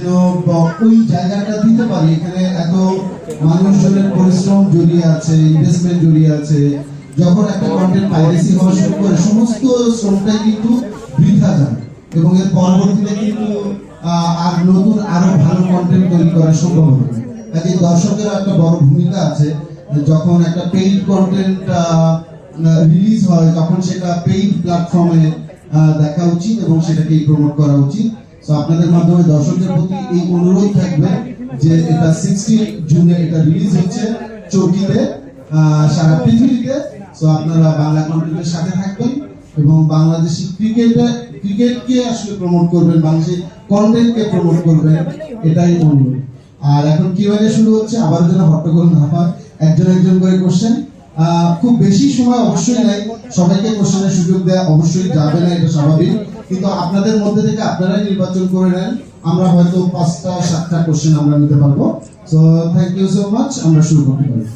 যেন ওই জায়গাটা দিতে পারি? এখানে এত মানুষজনের পরিশ্রম জড়িয়ে আছে ইনভেস্টমেন্ট জড়িয়ে আছে। যখন একটা কন্টেন্ট পাইরেসি হওয়া শুরু করে, সমস্ত শ্রমটাই কিন্তু বৃথা যায়। এবং এর পরবর্তীতে কিন্তু আর নতুন আরও ভালো কন্টেন্ট তৈরি করা সম্ভব হবে কাজে দর্শকের একটা বড় ভূমিকা আছে। যখন একটা পেইড কন্টেন্ট রিলিজ হয়, তখন সেটা পেইড প্ল্যাটফর্মে দেখা উচিত এবং সেটাকে প্রমোট করা উচিত। তো আপনাদের মাধ্যমে দর্শকদের প্রতি এই অনুরোধ থাকবে যে এটা সিক্সটিন জুনে এটা রিলিজ হচ্ছে চৌকিতে সারা পৃথিবীতে। তো আপনারা বাংলা কন্টেন্টের সাথে থাকবেন এবং বাংলাদেশি ক্রিকেটে ক্রিকেটকে আসলে প্রমোট করবেন বাংলাদেশি কন্টেন্টকে প্রমোট করবেন এটাই অনুরোধ। আর এখন কীভাবে শুরু হচ্ছে আবার যেন হট্টগোল না হয় একজন একজন করে কোশ্চেন খুব বেশি সময় অবশ্যই নাই। সবাইকে প্রশ্নের সুযোগ দেওয়া অবশ্যই যাবে না, এটা স্বাভাবিক। কিন্তু আপনাদের মধ্যে থেকে আপনারাই নির্বাচন করে নেন। আমরা হয়তো পাঁচটা, সাতটা কোশ্চেন আমরা নিতে পারব। তো থ্যাংক ইউ সো মাচ আমরা শুরু করতে পারি।